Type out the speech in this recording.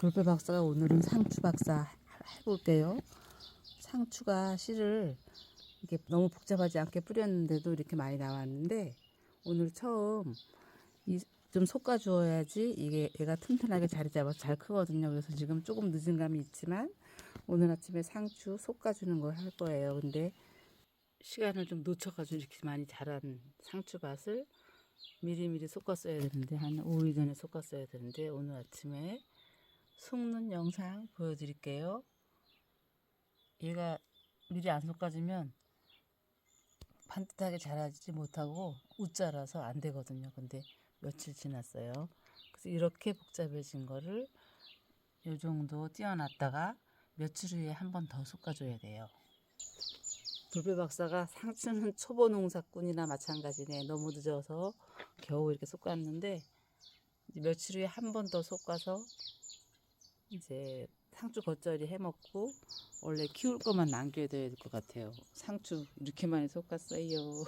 돌배 박사가 오늘은 상추 박사 해볼게요. 상추가 씨를 이게 너무 복잡하지 않게 뿌렸는데도 이렇게 많이 나왔는데 오늘 처음 이좀 솎아주어야지 이게 얘가 튼튼하게 자리 잡아서 잘 크거든요. 그래서 지금 조금 늦은 감이 있지만 오늘 아침에 상추 솎아주는 걸 할 거예요. 근데 시간을 좀 놓쳐가지고 이렇게 많이 자란 상추밭을 미리미리 솎았어야 되는데 한 5일 전에 솎았어야 되는데 오늘 아침에 속는 영상 보여드릴게요. 얘가 미리 안 솎아주면 반듯하게 자라지 못하고 웃자라서 안 되거든요. 근데 며칠 지났어요. 그래서 이렇게 복잡해진 거를 요 정도 띄어놨다가 며칠 후에 한 번 더 솎아줘야 돼요. 돌배 박사가 상추는 초보 농사꾼이나 마찬가지네. 너무 늦어서 겨우 이렇게 솎았는데 며칠 후에 한 번 더 솎아서 이제 상추 겉절이 해 먹고 원래 키울 것만 남겨야 될 것 같아요. 상추 이렇게 많이 솎았어요.